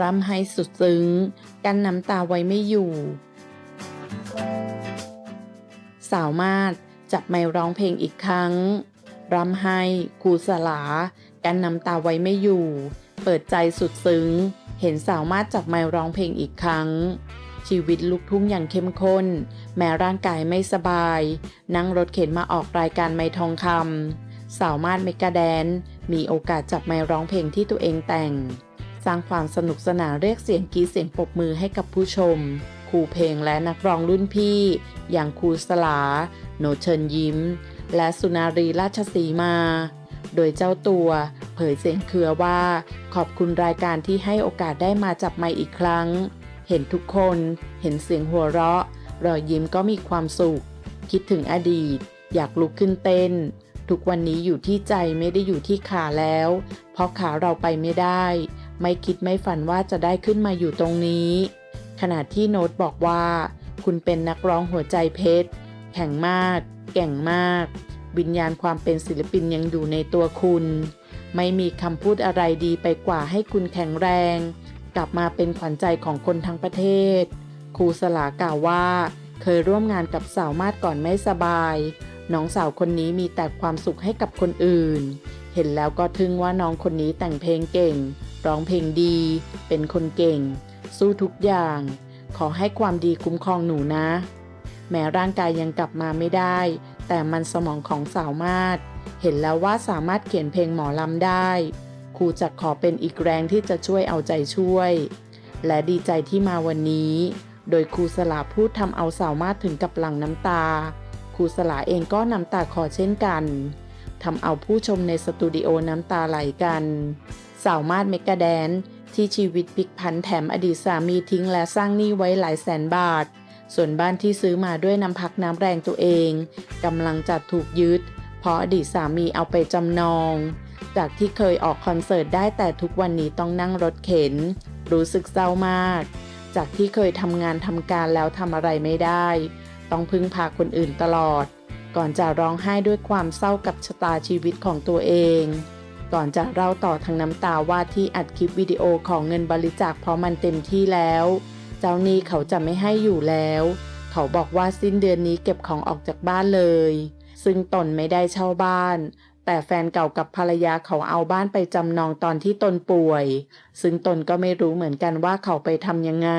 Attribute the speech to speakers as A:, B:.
A: รำไห้สุดซึ้ง กันน้ำตาไว้ไม่อยู่ สาวมาดจับไมค์ร้องเพลงอีกครั้งรำไห้ครูสลา กันน้ำตาไว้ไม่อยู่ เปิดใจสุดซึ้ง เห็นสาวมาดจับไมค์ร้องเพลงอีกครั้ง ชีวิตลูกทุ่งอย่างเข้มข้น แม้ร่างกายไม่สบาย นั่งรถเข็นมาออกรายการไม้ทองคำ สาวมาดเมกาแดน มีโอกาสจับไมร้องเพลงที่ตัวเองแต่ง สร้างความสนุกสนานเรียกเสียงกรีดเสียงปรบมือให้กับผู้ชมครูเพลงและนักร้องรุ่นพี่ อย่างครูสลา โนเชิญยิ้ม และสุนารีราชสีมา โดยเจ้าตัวเผยเสียงเครือว่า ขอบคุณรายการที่ให้โอกาสได้มาจับไมอีกครั้ง เห็นทุกคนเห็นเสียงหัวเราะ รอยยิ้มก็มีความสุข คิดถึงอดีต อยากลุกขึ้นเต้น ทุกวันนี้อยู่ที่ใจไม่ได้อยู่ที่ขาแล้ว เพราะขาเราไปไม่ได้ ไม่คิดไม่ฝันว่าจะได้ขึ้นมาอยู่ตรงนี้ ขณะที่โน้ตบอกว่า คุณเป็นนักร้องหัวใจเพชร แข็งมาก แก่งมาก วิญญาณความเป็นศิลปินยังอยู่ในตัวคุณ ไม่มีคำพูดอะไรดีไปกว่าให้คุณแข็งแรง กลับมาเป็นขวัญใจของคนทั้งประเทศ ครูสลากล่าวว่า เคยร่วมงานกับสาวมาดก่อนไม่สบาย น้องสาวคนนี้มีแต่ความสุขให้กับคนอื่น เห็นแล้วก็ทึ่งว่าน้องคนนี้แต่งเพลงเก่ง ร้องเพลงดี เป็นคนเก่ง สู้ทุกอย่าง ขอให้ความดีคุ้มครองหนูนะ แม้ร่างกายยังกลับมาไม่ได้ แต่มันสมองของสาวมาดเห็นแล้วว่าสามารถเขียนเพลงหมอลำได้ ครูจะขอเป็นอีกแรงที่จะช่วยเอาใจช่วย และดีใจที่มาวันนี้ โดยครูสลาพูดทำเอาสาวมาดถึงกับหลั่งน้ำตา ครูสลาเองก็น้ำตาคอเช่นกันทำเอาผู้ชมในสตูดิโอน้ำตาไหลกัน สาวมาดเมกาแดนที่ชีวิตพลิกผันแถมอดีตสามีทิ้งและสร้างหนี้ไว้หลายแสนบาท ส่วนบ้านที่ซื้อมาด้วยน้ำพักน้ำแรงตัวเองกำลังจะถูกยึด เพราะอดีตสามีเอาไปจำนอง จากที่เคยออกคอนเสิร์ตได้แต่ทุกวันนี้ต้องนั่งรถเข็น รู้สึกเศร้ามาก จากที่เคยทำงานทำการแล้วทำอะไรไม่ได้ ต้องพึ่งพาคนอื่นตลอด ก่อนจะร้องไห้ด้วยความเศร้ากับชะตาชีวิตของตัวเอง ก่อนจะเล่าต่อทางน้ำตาว่าที่อัดคลิปวิดีโอของเงินบริจาคเพราะมันเต็มที่แล้ว เจ้านี้เขาจะไม่ให้อยู่แล้ว เขาบอกว่าสิ้นเดือนนี้เก็บของออกจากบ้านเลย ซึ่งตนไม่ได้เช่าบ้านแต่แฟนเก่ากับภรรยาเขาเอาบ้านไปจำนองตอนที่ตนป่วย ซึ่งตนก็ไม่รู้เหมือนกันว่าเขาไปทำยังไง